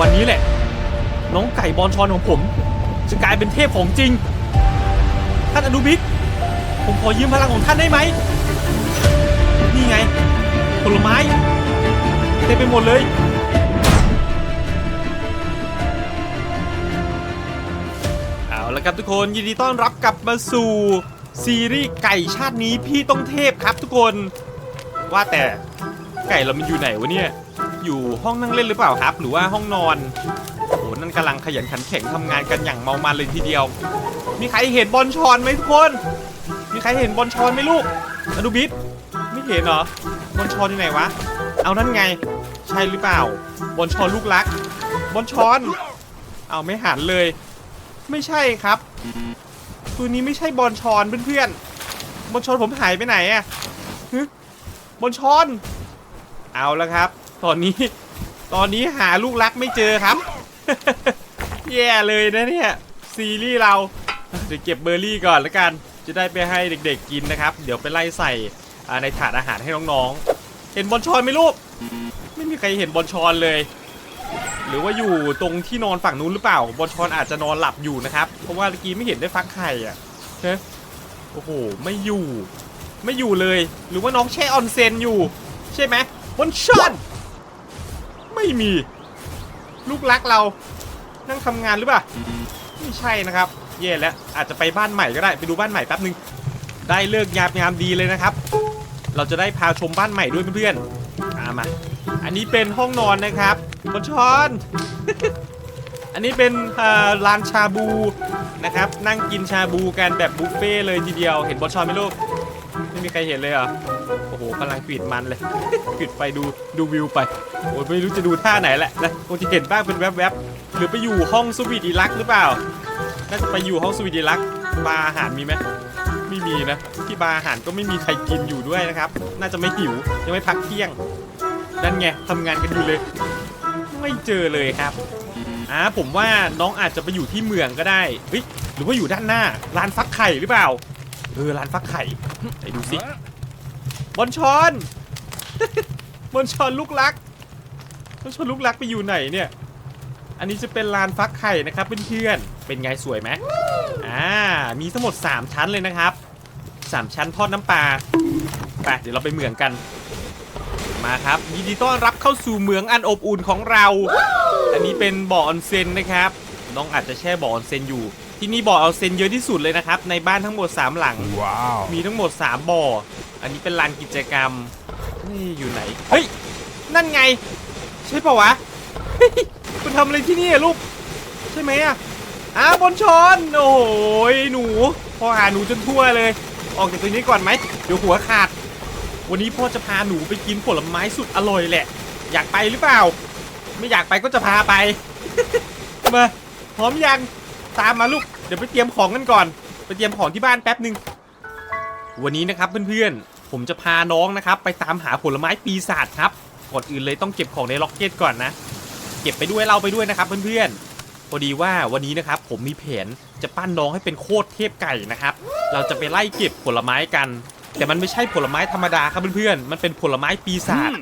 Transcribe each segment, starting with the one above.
วันนี้แหละ น้องไก่บอลชอนของผม จะกลายเป็นเทพของจริง ท่านอนุบิกผมขอยืมพลังของท่านได้ไหม นี่ไง ผลไม้เต็มไปหมดเลย เอาละครับทุกคนยินดีต้อนรับกลับมาสู่ซีรีส์ไก่ชาตินี้พี่ต้องเทพครับทุกคน ว่าแต่ไก่เรามันอยู่ไหนวะเนี่ย อยู่ห้องนั่งเล่นหรือเปล่าครับ หรือว่าห้องนอนโอ้โหนั่นกำลังขยันขันแข็งทำงานกันอย่างเมามันเลยทีเดียว มีใครเห็นบอลชอนไหมทุกคน มีใครเห็นบอลชอนไหมลูกอนุบิดไม่เห็นเหรอบอลชอนที่ไหนวะ เอานั่นไง ใช่หรือเปล่า บอลชอนลูกรัก บอลชอน เอาไม่หันเลย ไม่ใช่ครับ ตัวนี้ไม่ใช่บอลชอนเพื่อนๆบอลชอนผมหายไปไหนอะบอลชอน เอาแล้วครับ ตอนนี้ ตอนนี้หาลูกรักไม่เจอครับ แย่เลยนะเนี่ย ซีรีส์เราเดี๋ยวเก็บเบอร์รี่ก่อนแล้วกัน จะได้ไปให้เด็กๆกินนะครับ เดี๋ยวไปไล่ใส่ในถาดอาหารให้น้องๆ เห็นบอลชอนไหมลูก ไม่มีใครเห็นบอลชอนเลย หรือว่าอยู่ตรงที่นอนฝั่งนู้นหรือเปล่า บอลชอนอาจจะนอนหลับอยู่นะครับ เพราะว่าเมื่อกี้ไม่เห็นได้ฟักไข่อะโอ้โห ไม่อยู่ ไม่อยู่เลย หรือว่าน้องแช่ออนเซนอยู่ ใช่ไหมบอลชอน ไม่มี ลูกรักเรานั่งทำงานหรือเปล่าไม่ใช่นะครับ เย่แล้วอาจจะไปบ้านใหม่ก็ได้ไปดูบ้านใหม่แป๊บนึง ได้เลิกยามยามดีเลยนะครับ เราจะได้พาชมบ้านใหม่ด้วยเพื่อนๆามา อันนี้เป็นห้องนอนนะครับบนชอน อันนี้เป็นร้านชาบูนะครับ นั่งกินชาบูกันแบบบุฟเฟ่เลยทีเดียว เห็นบอลชอนไหมลูก ไม่มีใครเห็นเลยเหรอโอ้โหกำลังกรีดมันเลยกรีดไปดูดูวิวไปโอ้ยไม่รู้จะดูท่าไหนแหละนะคงจะเห็นบ้างเป็นแวบๆหรือไปอยู่ห้องสวีดีลักหรือเปล่าน่าจะไปอยู่ห้องสวีดีลักบาร์อาหารมีไหมไม่มีนะที่บาร์อาหารก็ไม่มีใครกินอยู่ด้วยนะครับ น่าจะไม่หิวยังไม่พักเที่ยงนั่นไงทำงานกันอยู่เลย ไม่เจอเลยครับอ่าผมว่าน้องอาจจะไปอยู่ที่เมืองก็ได้เฮ้ยหรือว่าอยู่ด้านหน้าร้านฟักไข่หรือเปล่า ออร้านฟักไข่ไหนดูสิบอลชอนบอลชอนลูกรักบอลชอนลูกรักไปอยู่ไหนเนี่ย อันนี้จะเป็นลานฟักไข่นะครับเพื่อนๆเป็นไงสวยไหมอ่ามีทั้งหมด 3 ชั้นเลยนะครับ 3 ชั้นทอดน้ำปลาไปเดี๋ยวเราไปเมืองกัน มาครับยินดีต้อนรับเข้าสู่เมืองอันอบอุ่นของเรา อันนี้เป็นบ่อออนเซ็นนะครับ น้องอาจจะแช่บ่อออนเซ็นอยู่ ที่นี่บ่อออนเซ็นเยอะที่สุดเลยนะครับ ในบ้านทั้งหมด 3 หลัง ว้าว มีทั้งหมด 3 บ่อ อันนี้เป็นลานกิจกรรม นี่อยู่ไหน เฮ้ย นั่นไง ใช่ปะวะเฮ้ยคุณทำอะไรที่นี่อะลูก ใช่ไหมอะอ้าวบนชอนโอ้ยหนูพ่อหาหนูจนทั่วเลย ออกจากตรงนี้ก่อนไหม เดี๋ยวหัวขาด วันนี้พ่อจะพาหนูไปกินผลไม้สุดอร่อยแหละ อยากไปหรือเปล่า ไม่อยากไปก็จะพาไป มาพร้อมยัง ตามมาลูก เดี๋ยวไปเตรียมของกันก่อน ไปเตรียมของที่บ้านแป๊บหนึ่งวันนี้นะครับเพื่อนๆ ผมจะพาน้องนะครับ ไปตามหาผลไม้ปีศาจครับ ก่อนอื่นเลยต้องเก็บของในล็อกเก็ตก่อนนะ เก็บไปด้วยเราไปด้วยนะครับเพื่อนๆ พอดีว่าวันนี้นะครับผมมีแผนจะปั้นน้องให้เป็นโคตรเทพไก่นะครับ เราจะไปไล่เก็บผลไม้กัน แต่มันไม่ใช่ผลไม้ธรรมดาครับเพื่อนๆ มันเป็นผลไม้ปีศาจ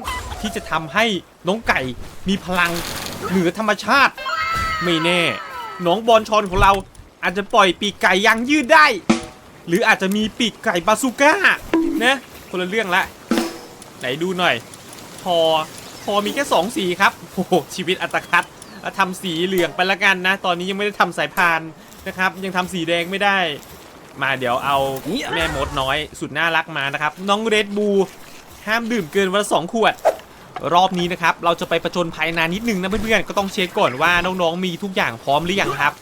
ที่จะทำให้น้องไก่มีพลังเหนือธรรมชาติ ไม่แน่ น้องบอลชอนของเราอาจจะปล่อยปีกไก่ยางยืดได้ หรืออาจจะมีปีกไก่บาซูก้านะคนละเรื่องละ ไหนดูหน่อย พอพอมีแค่สองสีครับโอ้โหชีวิตอัตคัดเอาทำสีเหลืองไปละกันนะ ตอนนี้ยังไม่ได้ทำสายพานนะครับ ยังทำสีแดงไม่ได้ มาเดี๋ยวเอาแม่มดน้อยสุดน่ารักมานะครับ น้องเรดบูห้ามดื่มเกินวันละสองขวด รอบนี้นะครับเราจะไปประจนภัยนานนิดนึงนะเพื่อนๆก็ต้องเช็คก่อนว่าน้องๆมีทุกอย่างพร้อมหรือยังครับ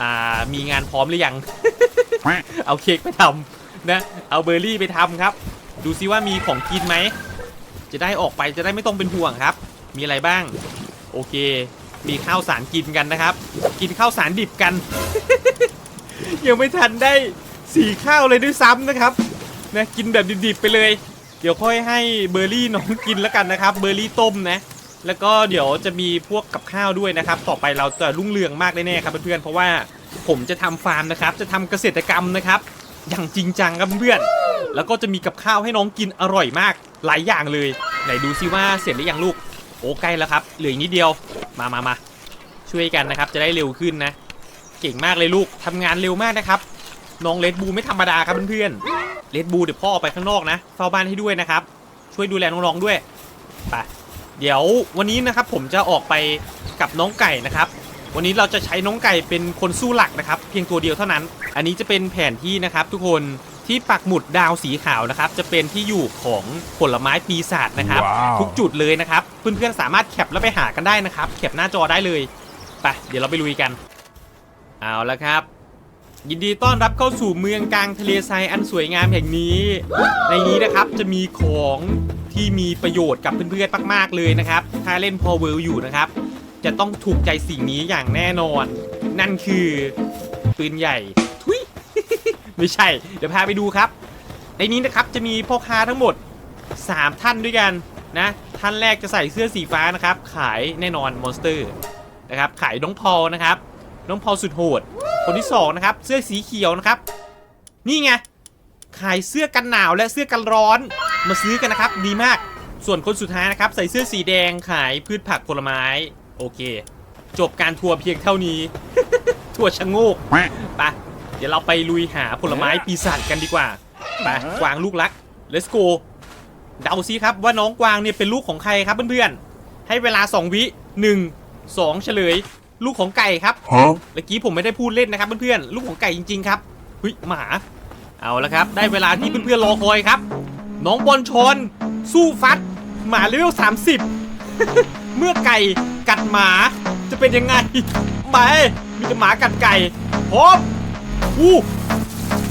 อ่ามีงานพร้อมหรือยัง เอาเค้กไปทำนะ เอาเบอร์รี่ไปทำครับ ดูซิว่ามีของกินไหมจะได้ออกไปจะได้ไม่ต้องเป็นห่วงครับ มีอะไรบ้าง โอเค มีข้าวสารกินกันนะครับ กินข้าวสารดิบกัน ยังไม่ทันได้สีข้าวเลยด้วยซ้ำนะครับนะกินแบบดิบๆไปเลย เดี๋ยวค่อยให้เบอร์รี่น้องกินแล้วกันนะครับ เบอร์รี่ต้มนะ แล้วก็เดี๋ยวจะมีพวกกับข้าวด้วยนะครับ ต่อไปเราจะรุ่งเรืองมากแน่ๆครับเพื่อนๆ เพราะว่าผมจะทำฟาร์มนะครับ จะทำเกษตรกรรมนะครับ อย่างจริงจังครับเพื่อนๆ แล้วก็จะมีกับข้าวให้น้องกินอร่อยมากหลายอย่างเลย ไหนดูซิว่าเสร็จหรือยังลูก โอ้ใกล้แล้วครับ เหลืออีกนิดเดียว มามามาช่วยกันนะครับ จะได้เร็วขึ้นนะ เก่งมากเลยลูกทำงานเร็วมากนะครับ น้องเลดบูไม่ธรรมดาครับเพื่อนๆ เลดบูเดี๋ยวพ่อออกไปข้างนอกนะเฝ้าบ้านให้ด้วยนะครับ ช่วยดูแลน้องๆด้วยไปเดี๋ยววันนี้นะครับผมจะออกไปกับน้องไก่นะครับ วันนี้เราจะใช้น้องไก่เป็นคนสู้หลักนะครับ เพียงตัวเดียวเท่านั้น อันนี้จะเป็นแผนที่นะครับ ทุกคนที่ปักหมุดดาวสีขาวนะครับ จะเป็นที่อยู่ของผลไม้ปีศาจนะครับว้าวทุกจุดเลยนะครับเพื่อนๆสามารถแคปแล้วไปหากันได้นะครับแคปหน้าจอได้เลยไปเดี๋ยวเราไปลุยกัน เอาละครับ ยินดีต้อนรับเข้าสู่เมืองกลางทะเลทรายอันสวยงามแห่งนี้ ในนี้นะครับจะมีของที่มีประโยชน์กับเพื่อนๆมาก ๆ เลยนะครับ ถ้าเล่นพอเวิลอยู่นะครับ จะต้องถูกใจสิ่งนี้อย่างแน่นอน นั่นคือปืนใหญ่ทุยไม่ใช่ เดี๋ยวพาไปดูครับ ในนี้นะครับจะมีพ่อค้าทั้งหมด 3 ท่านด้วยกันนะท่านแรกจะใส่เสื้อสีฟ้านะครับ ขายแน่นอนมอนสเตอร์นะครับขายน้องพอลนะครับ น้องพอลสุดโหด คนที่สองนะครับเสื้อสีเขียวนะครับ นี่ไงขายเสื้อกันหนาวและเสื้อกันร้อนมาซื้อกันนะครับ ดีมากส่วนคนสุดท้ายนะครับ ใส่เสื้อสีแดงขายพืชผักผลไม้ โอเค จบการทัวร์เพียงเท่านี้ ทัวร์ชะโงกไปเดี๋ยวเราไปลุยหาผลไม้ปีศาจกันดีกว่าไปกวางลูกรัก let's go เดาซิครับว่าน้องกวางเนี่ยเป็นลูกของใครครับเพื่อนๆให้เวลา 2 วิ 1 2 เฉลย ลูกของไก่ครับ Huh? เมื่อกี้ผมไม่ได้พูดเล่นนะครับเพื่อนๆลูกของไก่จริงๆครับเฮ้ยหมา เอาละครับ ได้เวลาที่เพื่อนๆรอคอยครับ น้องบอลชอนสู้ฟัด หมาเลเวล30 เมื่อไก่กัดหมาจะเป็นยังไงไปมีแต่หมากัดไก่พร้อมอู้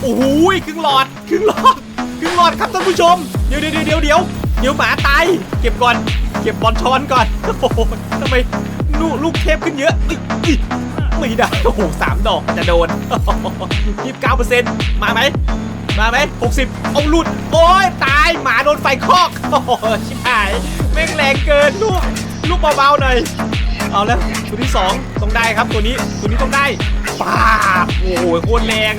โอ้โหครึ่งหลอดครึ่งหลอดครึ่งหลอดครับท่านผู้ชม เดี๋ยวเดี๋ยวเดี๋ยวเดี๋ยวเดี๋ยวหมาตายเก็บก่อน เก็บบอลชอนก่อนโอ้โหทำไม ลูกลูกเทพขึ้นเยอะอุ๊ยอุ๊ยไม่ได้ โอ้โหสามดอกจะโดนยี่สิบเก้าเปอร์เซ็นต์มาไหม มาไหมหกสิบเอาหลุด โอ้ยตาย หมาโดนไฟคอก โอ้โหชิบหาย แม่งแรงเกินลูก ลูกเบาๆหน่อย เอาแล้วตัวที่สองต้องได้ครับตัวนี้ ตัวนี้ต้องได้ป้าบโอ้โหโคตรแรง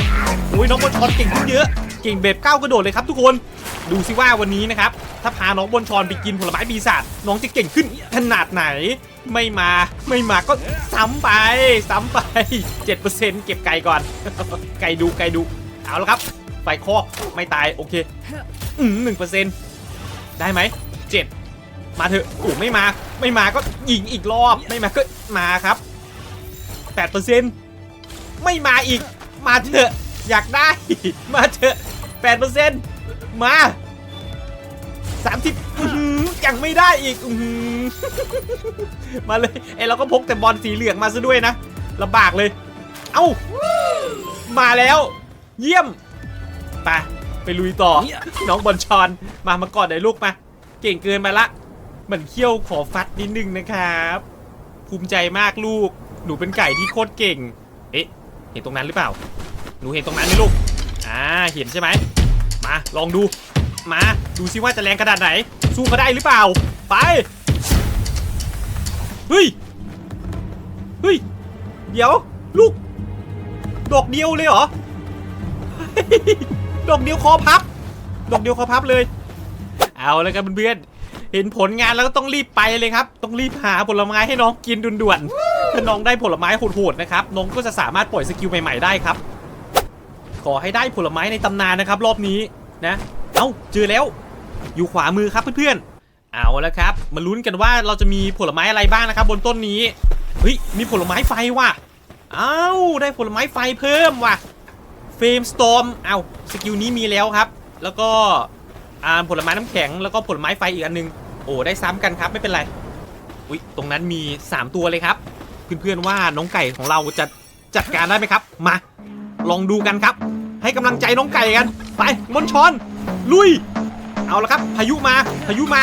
โอ้ยน้องบอลชอนเก่งขึ้นเยอะ ก่งแบบก้าวกระโดดเลยครับทุกคน ดูสิว่าวันนี้นะครับ ถ้าพาน้องบอลชอนไปกินผลไม้ปีศาจน้องจะเก่งขึ้นขนาดไหน ไม่มาไม่มาก็ซ้ำไป ซ้ำไป 7%เก็บไก่ก่อน ไก่ดูไก่ดู เอาแล้วครับ ไฟคอกไม่ตายโอเคอืมหนึ่งเปอร์เซ็นต์ได้ไหมเจ็ดมาเถอะโอ้ไม่มาไม่มาก็ยิงอีกรอบไม่มาก็มาครับแปดเปอร์เซ็นต์ไม่มาอีกมาเถอะอยากได้ มาเถอะ แปดเปอร์เซ็นต์มาสามสิบยังไม่ได้อีกอมาเลยไอเราก็พกแต่บอลสีเหลืองมาซะด้วยนะลำบากเลย เอ้า มาแล้ว เยี่ยมไปไปลุยต่อ น้องบอลชอนมามาก่อนหน่อยลูกมา เก่งเกินไปละเหมือนเขี้ยวขอฟัดนิดนึงนะครับ ภูมิใจมากลูก หนูเป็นไก่ที่โคตรเก่ง เอ๊ะ เห็นตรงนั้นหรือเปล่า หนูเห็นตรงนั้นไหมลูก อ่าเห็นใช่ไหมมาลองดูมาดูซิว่าจะแรงขนาดไหน สู้เขาได้หรือเปล่า ไปเฮ้ยเฮ้ยเดี๋ยวลูก ดอกเดียวเลยเหรอดอกเดียวคอพับ ดอกเดียวคอพับเลย เอาแล้วครับเพื่อนๆเห็นผลงานแล้วก็ต้องรีบไปเลยครับ ต้องรีบหาผลไม้ให้น้องกินด่วนๆ ถ้าน้องได้ผลไม้โหดๆนะครับ น้องก็จะสามารถปล่อยสกิลใหม่ๆได้ครับ ขอให้ได้ผลไม้ในตำนานนะครับ รอบนี้นะ เอ้าเจอแล้ว อยู่ขวามือครับเพื่อนๆ เอาแล้วครับ มาลุ้นกันว่าเราจะมีผลไม้อะไรบ้างนะครับ บนต้นนี้ เฮ้ย มีผลไม้ไฟว่ะ เอ้า ได้ผลไม้ไฟเพิ่มว่ะ เฟรมสตอมเอาสกิลนี้มีแล้วครับ แล้วก็อ่าผลไม้น้ำแข็ง แล้วก็ผลไม้ไฟอีกอันหนึง โอ้ ได้ซ้ำกันครับ ไม่เป็นไร อุ๊ยตรงนั้นมี 3 ตัวเลยครับ เพื่อนๆว่าน้องไก่ของเราจะจัดการได้ไหมครับ มา ลองดูกันครับ ให้กำลังใจน้องไก่กัน ไปมนชอน ลุย เอาละครับ พายุมา พายุมา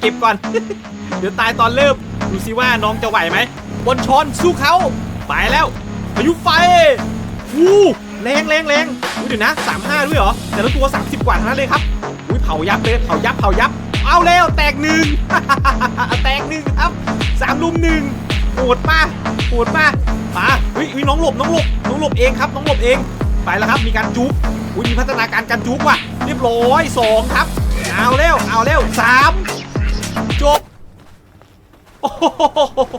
เก็บก่อน เดี๋ยวตายตอนเริ่ม ดูสิว่าน้องจะไหวไหมบนชอนสู้เขาไปแล้ว พายุไฟวู้แรงแรงแรงอุ้ยเดี๋ยวนะ35ด้วยเหรอ แต่ละตัว 30 กว่าทั้งนั้นเลยครับ อุ้ยเผายับเลยเผายับเผายับ เอาแล้วแตกหนึ่งแตกหนึ่งครับสามลุมหนึ่งโหดป่ะโหดป่ะ มาอุ้ยอุ้ยน้องหลบน้องหลบน้องหลบเองครับ น้องหลบเองไปแล้วครับมีการจุ๊บอุ้ยมีพัฒนาการการจุ๊บว่ะเรียบร้อยสองครับ เอาแล้วเอาแล้วสามจบโอ้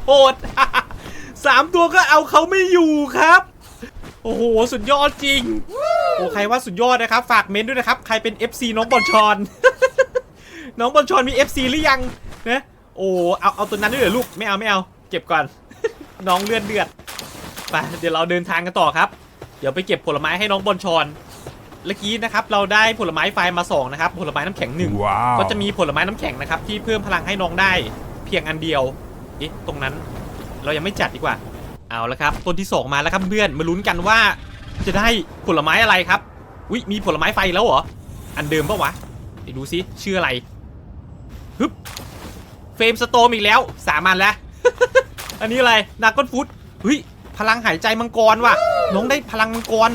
โหดสามตัวก็เอาเขาไม่อยู่ครับ โอ้โหสุดยอดจริงโอ้ใครว่าสุดยอดนะครับ ฝากเมนด้วยนะครับ ใครเป็น FC น้องบอลชอน น้องบอลชอนมี FC หรือยังนะโอ้เอาเอาตัวนั้นด้วยเหรอลูกไม่เอาไม่เอา เก็บก่อน น้องเลือดเดือด ไปเดี๋ยวเราเดินทางกันต่อครับ เดี๋ยวไปเก็บผลไม้ให้น้องบอลชอนเมื่อกี้นะครับเราได้ผลไม้ไฟมาสองนะครับผลไม้น้ำแข็งหนึ่ง Wow. ก็จะมีผลไม้น้ำแข็งนะครับที่เพิ่มพลังให้น้องได้เพียงอันเดียวเอ๊ะตรงนั้น เรายังไม่จัดดีกว่า เอาละครับต้นที่สองมาแล้วครับเพื่อนมาลุ้นกันว่า จะได้ผลไม้อะไรครับอุ๊ยมีผลไม้ไฟแล้วเหรออันเดิมปะวะเดี๋ยวดูซิชื่ออะไรฮึบเฟรมสโตมอีกแล้วสามอันแล้ว อันนี้อะไรนาก้อนฟุตเฮ้ย พลังหายใจมังกรว่ะ น้องได้พลังมังกร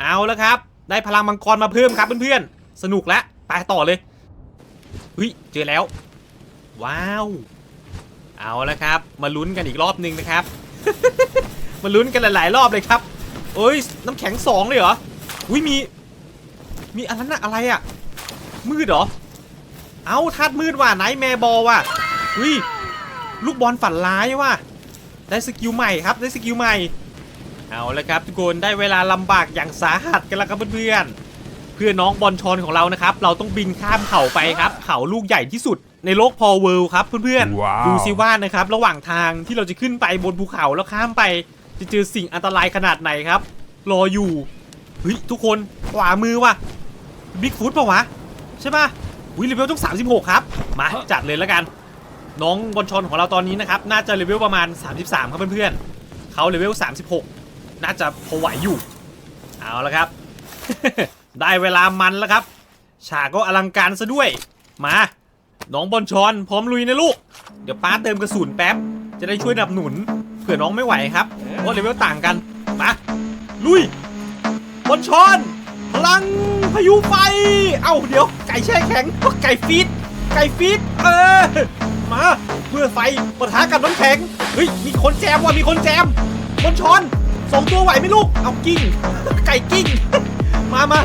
เอาแล้วครับ ได้พลังมังกรมาเพิ่มครับเพื่อนๆ สนุกแล้วไปต่อเลยเฮ้ยเจอแล้ว ว้าว เอาแล้วครับ มาลุ้นกันอีกรอบหนึ่งนะครับ มาลุ้นกันหลายๆรอบเลยครับเอ้ยน้ำแข็งสองเลยเหรออุ้ยมี มีอันนั้นอะอะไรอะมืดเหรอ เอาธาตุมืดว่ะไนท์แมร์บอลว่ะอุ้ยลูกบอลฝันร้ายว่ะ ได้สกิลใหม่ครับได้สกิลใหม่ เอาละครับทุกคนได้เวลาลำบากอย่างสาหัสกันแล้วครับเพื่อนๆเพื่อน้องบอลชอนของเรานะครับ เราต้องบินข้ามเขาไปครับ เขาลูกใหญ่ที่สุดในโลกพอเวิลด์ครับเพื่อนว้าวดูซิว่านะครับระหว่างทางที่เราจะขึ้นไปบนภูเขาแล้วข้ามไป จะเจอสิ่งอันตรายขนาดไหนครับ รออยู่เฮ้ยทุกคนขวามือว่ะบิ๊กฟุตปะวะใช่ปะวิเลเวลต้อง36 ครับ มาจัดเลยแล้วกัน น้องบอลชอนของเราตอนนี้นะครับ น่าจะเลเวลประมาณ 33 ครับเพื่อนๆเขาเลเวล 36 น่าจะพอไหวอยู่ เอาละครับ ได้เวลามันแล้วครับ ฉากก็อลังการซะด้วย มา น้องบอลชอนพร้อมลุยนะลูก เดี๋ยวป้าเติมกระสุนแป๊บ จะได้ช่วยสนับหนุน เผื่อน้องไม่ไหวครับ เพราะเลเวลต่างกัน มา ลุย บอลชอนพลังพายุไฟ เอ้าเดี๋ยวไก่แช่แข็งไก่ฟีดไก่ฟีดเออ มาเมื่อไฟปะทะกับน้ำแข็งเฮ้ยมีคนแจมว่ะมีคนแจมบอลชอนสองตัวไหวไหมลูกเอากิ้ง ไก่กิ้ง มามา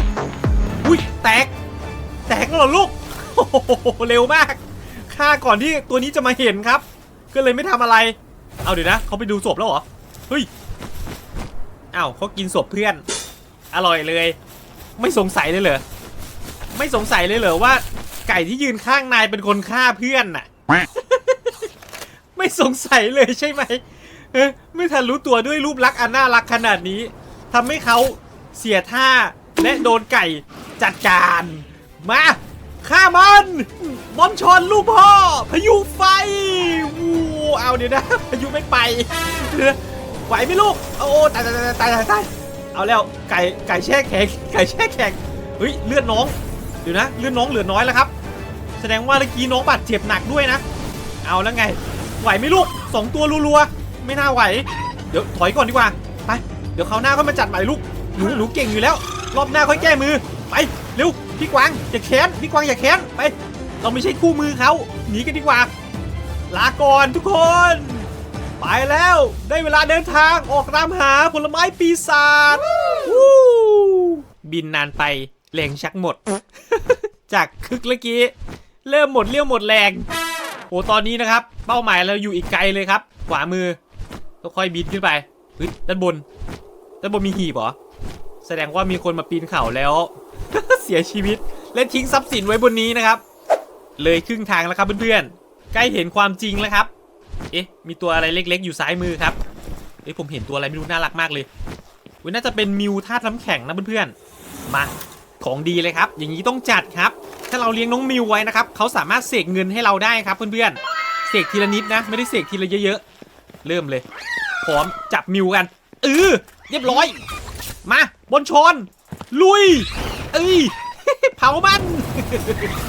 อุ้ยแตก แตกแล้วเหรอลูกโอ้โหเร็วมากฆ่าก่อนที่ตัวนี้จะมาเห็นครับ ก็เลยไม่ทำอะไร เอาเดี๋ยวนะเขาไปดูศพแล้วเหรอเฮ้ยอ้าวเขากินศพเพื่อน อร่อยเลย ไม่สงสัยเลยเหรอไม่สงสัยเลยเหรอว่า ไก่ที่ยืนข้างนายเป็นคนฆ่าเพื่อนน่ะ ไม่สงสัยเลยใช่ไหมเออไม่ทันรู้ตัวด้วยรูปลักษณ์อันน่ารักขนาดนี้ทำให้เขาเสียท่าและโดนไก่จัดการ มาฆ่ามันบอลชนลูกพ่อ พายุไฟวูเอาเดี๋ยวนะ พายุไม่ไปเดี๋ยวนะไหวไหมลูกโอ้ตายตายตายตายตายตายเอาแล้วไก่ไก่แช่แข็งไก่แช่แข็งเฮ้ยเลือดน้องเดี๋ยวนะเลือดน้องเหลือน้อยแล้วครับ แสดงว่าเมื่อกี้น้องบาดเจ็บหนักด้วยนะ เอาแล้วไง ไหวไหมลูกสองตัวรัวๆ ไม่น่าไหว เดี๋ยวถอยก่อนดีกว่า ไป เดี๋ยวเขาวหน้าก็มาจัดใหม่ลูก หนูหนูเก่งอยู่แล้ว รอบหน้าค่อยแก้มือ ไป เร็ว พี่กวางอย่าแค้น พี่กวางอย่าแค้น ไป เราไม่ใช่คู่มือเขาหนีกันดีกว่า ลาก่อนทุกคน ไปแล้ว ได้เวลาเดินทางออกตามหาผลไม้ปีศาจวู้บินนานไปแรงชักหมด จากคึกเมื่อกี้ เริ่มหมดเรี่ยวหมดแรงโอ้ตอนนี้นะครับ เป้าหมายเราอยู่อีกไกลเลยครับขวามือค่อยบินขึ้นไปเฮ้ยด้านบนด้านบนมีหีบเหรอแสดงว่ามีคนมาปีนเขาแล้ว เสียชีวิตและทิ้งทรัพย์สินไว้บนนี้นะครับ เลยครึ่งทางแล้วครับเพื่อนๆใกล้เห็นความจริงแล้วครับ เอ๊ะ มีตัวอะไรเล็กๆ อยู่ซ้ายมือครับเอ๊ะผมเห็นตัวอะไรไม่รู้น่ารักมากเลยว้ยน่าจะเป็นมิวธาตุน้ำแข็งนะเพื่อนๆมาของดีเลยครับ อย่างนี้ต้องจัดครับ ถ้าเราเลี้ยงน้องมิวไว้นะครับเขาสามารถเสกเงินให้เราได้ครับเพื่อนๆเสกทีละนิดนะ ไม่ได้เสกทีละเยอะๆเริ่มเลยพร้อมจับมิวกันเออเรียบร้อย มาบนชน ลุย เอ้ยเผามัน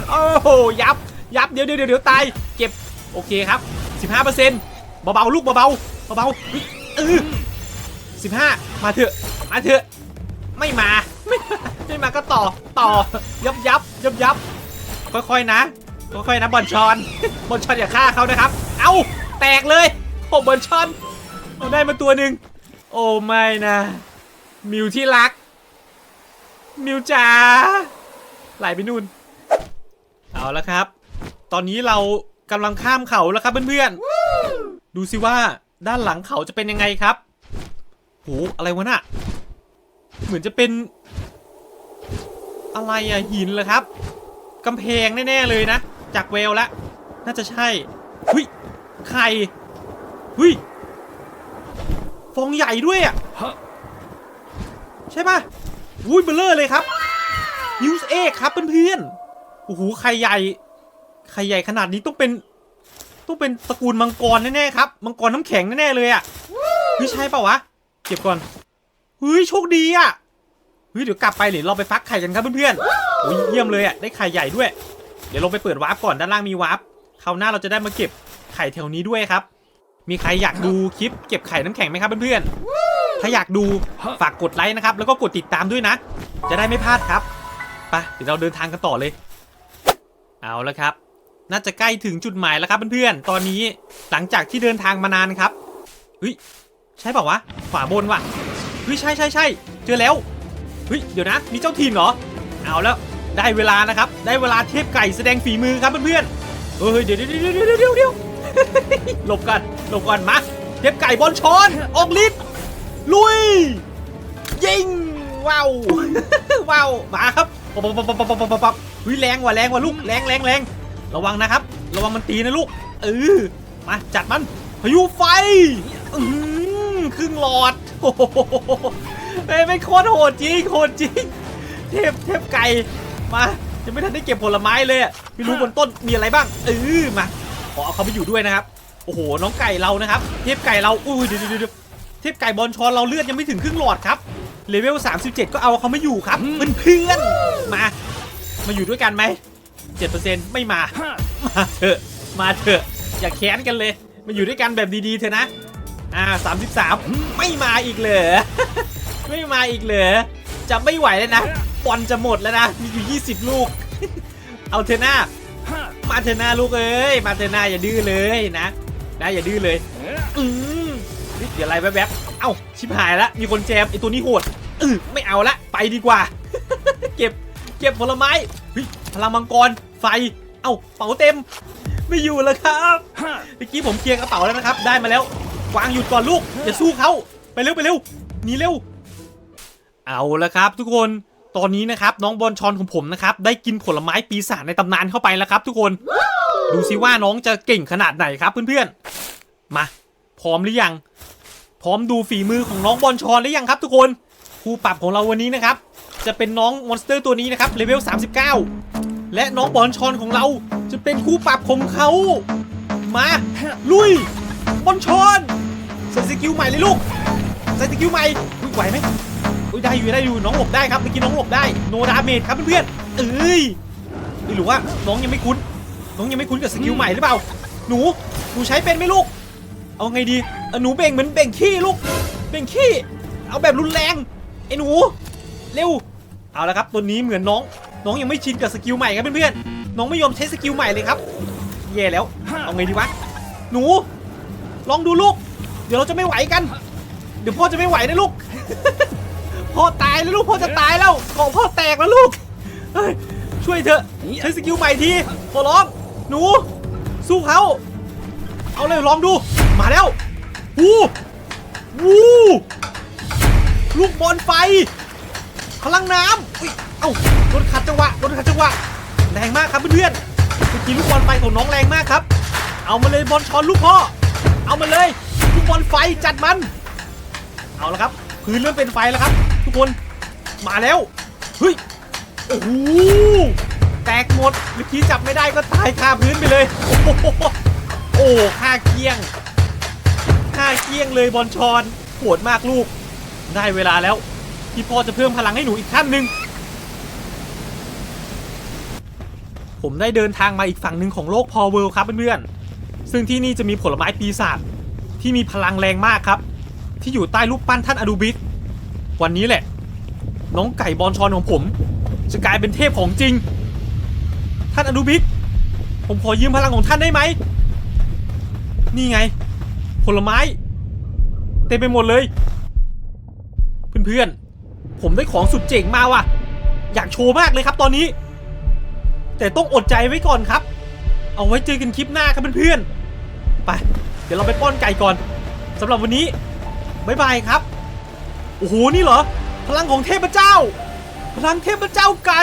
โอ้โหยับยับเดี๋ยวเดี๋ยวเดี๋ยวตายเก็บโอเคครับ 15%เบาๆลูกเบาๆเบาๆเฮ้ยเออ15 มาเถอะ มาเถอะ ไม่มา ไม่มาไม่มาก็ต่อต่อยับยับยับยับค่อยๆนะค่อยๆนะบอลชอนบอลชอนอย่าฆ่าเขานะครับ เอ้าแตกเลยโอ้บอลชอนเอาได้มาตัวหนึ่งโอ้ไม่นะมิวที่รัก มิวจ๋าไหลไปนู่น เอาละครับ ตอนนี้เรากำลังข้ามเขาแล้วครับเพื่อนๆ ดูสิว่าด้านหลังเขาจะเป็นยังไงครับ โห อะไรวะน่ะ เหมือนจะเป็น อะไรอะหินเหรอครับกำแพงแน่ๆเลยนะ จากเวลละ น่าจะใช่หุยไข่หุยฟองใหญ่ด้วยอะใช่ปะอุ้ยเบลเลอร์เลยครับนิวส์เอกครับเพื่อนๆโอ้โหไข่ใหญ่ไข่ใหญ่ขนาดนี้ต้องเป็น ต้องเป็นตระกูลมังกรแน่ๆครับมังกรน้ำแข็งแน่ๆเลยอะเฮ้ยใช่เปล่าวะเก็บก่อนเฮ้ยโชคดีอะ เฮ้ยเดี๋ยวกลับไปเดี๋ยวเราไปฟักไข่กันครับเพื่อนๆโอ้ยเยี่ยมเลยอะได้ไข่ใหญ่ด้วย เดี๋ยวลงไปเปิดวาร์ปก่อนด้านล่างมีวาร์ปคราวหน้าเราจะได้มาเก็บไข่แถวนี้ด้วยครับ มีใครอยากดูคลิปเก็บไข่น้ำแข็งไหมครับเพื่อนๆถ้าอยากดูฝากกดไลค์นะครับแล้วก็กดติดตามด้วยนะ จะได้ไม่พลาดครับไปเดี๋ยวเราเดินทางกันต่อเลย เอาแล้วครับ น่าจะใกล้ถึงจุดหมายแล้วครับเพื่อนๆตอนนี้หลังจากที่เดินทางมานานครับเฮ้ยใช่เปล่าวะขวาบนว่ะเฮ้ยใช่ใช่ใช่เจอแล้วเฮ้ยเดี๋ยวนะ มีเจ้าถิ่นเหรอ เอาแล้วได้เวลานะครับ ได้เวลาเทพไก่แสดงฝีมือครับเพื่อนๆเฮ้ยเดี๋ยวเดี๋ยวเดี๋ยวเดี๋ยวเดี๋ยวหลบกันหลบก่อนมาเทพไก่บอลช้อนออกฤทธิ์ลุย ยิงว้าวว้าวมาครับปั๊บปั๊บปั๊บปั๊บปั๊บปั๊บปั๊บเฮ้ยแรงว่ะแรงว่ะลูกแรงแรงแรงระวังนะครับ ระวังมันตีนะลูกเออมาจัดมันพายุไฟอื้อหือครึ่งหลอดโอ้โห เฮ้ยไม่งโคตรโหดจริงโหดจริง เทพเทพไก่มายังไม่ทันได้เก็บผลไม้เลยอะไม่รู้บนต้นมีอะไรบ้างเออมาขอเอาเขาไปอยู่ด้วยนะครับ โอ้โหน้องไก่เรานะครับ เทพไก่เราอุ้ยเดี๋ยวเดี๋ยวเดี๋ยวเทพไก่บอลชอนเราเลือดยังไม่ถึงครึ่งหลอดครับเลเวล37 ก็เอาเขาไม่อยู่ครับเพื่อนๆมา มาอยู่ด้วยกันไหม7%ไม่มา มาเถอะมาเถอะอย่าแค้นกันเลย มาอยู่ด้วยกันแบบดีๆเถอะนะอ่า33 ไม่มาอีกเลย ไม่มาอีกเลยจะไม่ไหวแล้วนะบอลจะหมดแล้วนะ มีอยู่ 20 ลูก เอาเถอะหน้ามาเถอะหน้าลูกเอ้ย มาเถอะหน้าอย่าดื้อเลยนะนะอย่าดื้อเลย อืมนี่เดี๋ยวอะไรแวบๆเอ้าชิบหายละมีคนแจมไอตัวนี้โหดอือไม่เอาละไปดีกว่า เก็บเก็บผลไม้พลังมังกรไฟ เอ้าเป๋าเต็ม ไม่อยู่แล้วครับเมื่อกี้ผมเคลียร์กระเป๋าแล้วนะครับ ได้มาแล้ววางหยุดก่อนลูกอย่าสู้เขาไปเร็วไปเร็วหนีเร็ว เอาละครับทุกคนตอนนี้นะครับน้องบอลชอนของผมนะครับได้กินผลไม้ปีศาจในตำนานเข้าไปแล้วครับ ทุกคน ดูซิว่าน้องจะเก่งขนาดไหนครับเพื่อนๆ มาพร้อมหรือยัง พร้อมดูฝีมือของน้องบอลชอนหรือยังครับ ทุกคนครูปรับของเราวันนี้นะครับ จะเป็นน้องมอนสเตอร์ตัวนี้นะครับเลเวล39 และน้องบอลชอนของเราจะเป็นครูปรับของเขามาลุยบอลชอนใส่สกิลใหม่เลยลูกใส่สกิลใหม่ไหวไหม อุ้ยได้อยู่ได้อยู่น้องหลบได้ครับเมื่อกี้น้องหลบได้โนดาเมจครับเพื่อนๆเอ้ยหรือว่าน้องยังไม่คุ้นน้องยังไม่คุ้นกับสกิลใหม่หรือเปล่า หนูหนูใช้เป็นไหมลูก เอาไงดีอหนูเบ่งเหมือนเบ่งขี้ลูกเบ่งขี้เอาแบบรุนแรงไอ้หนูเร็วเอาละครับตัวนี้เหมือนน้อง น้องยังไม่ชินกับสกิลใหม่ครับเพื่อนๆน้องไม่ยอมใช้สกิลใหม่เลยครับแย่แล้วเอาไงดีวะหนู ลองดูลูก เดี๋ยวเราจะไม่ไหวกัน เดี๋ยวพ่อจะไม่ไหวนะลูก พ่อตายแล้วลูกพ่อจะตายแล้วเกาะพ่อแตกแล้วลูกช่วยเถอะใช้สกิลใหม่ทีขอร้องหนู สู้เขาเอาเลยลองดูมาแล้ววู้วู้ลูกบอลไฟ พลังน้ำอุ๊ยเอ้าโดนขัดจังหวะโดนขัดจังหวะแรงมากครับเพื่อนๆเมื่อกี้ลูกบอลไฟของน้องแรงมากครับ เอามาเลยบอลชอนลูกพ่อเอามาเลยลูกบอลไฟจัดมัน เอาละครับพื้นเริ่มเป็นไฟแล้วครับ ทุกคน มาแล้ว เฮ้ย โอ้โห แตกหมด เมื่อกี้จับไม่ได้ก็ตายคาพื้นไปเลย โอ้โหโอ้ค่าเกี้ยงค่าเกี้ยงเลยบอลชอนโหดมากลูก ได้เวลาแล้วที่พ่อจะเพิ่มพลังให้หนูอีกขั้นหนึ่งผมได้เดินทางมาอีกฝั่งหนึ่งของโลกพอเวิลด์ครับเพื่อนๆ ซึ่งที่นี่จะมีผลไม้ปีศาจที่มีพลังแรงมากครับ ที่อยู่ใต้รูปปั้นท่านอดูบิส วันนี้แหละ น้องไก่บอลชอนของผม จะกลายเป็นเทพของจริง ท่านอนุบิสผมขอยืมพลังของท่านได้ไหม นี่ไง ผลไม้ เต็มไปหมดเลย เพื่อนๆ ผมได้ของสุดเจ๋งมาว่ะ อยากโชว์มากเลยครับตอนนี้ แต่ต้องอดใจไว้ก่อนครับ เอาไว้เจอกันคลิปหน้าครับเพื่อนๆ ไป เดี๋ยวเราไปป้อนไก่ก่อนสำหรับวันนี้ บ๊ายบายครับ โอ้โหนี่เหรอ พลังของเทพเจ้า พลังเทพเจ้าไก่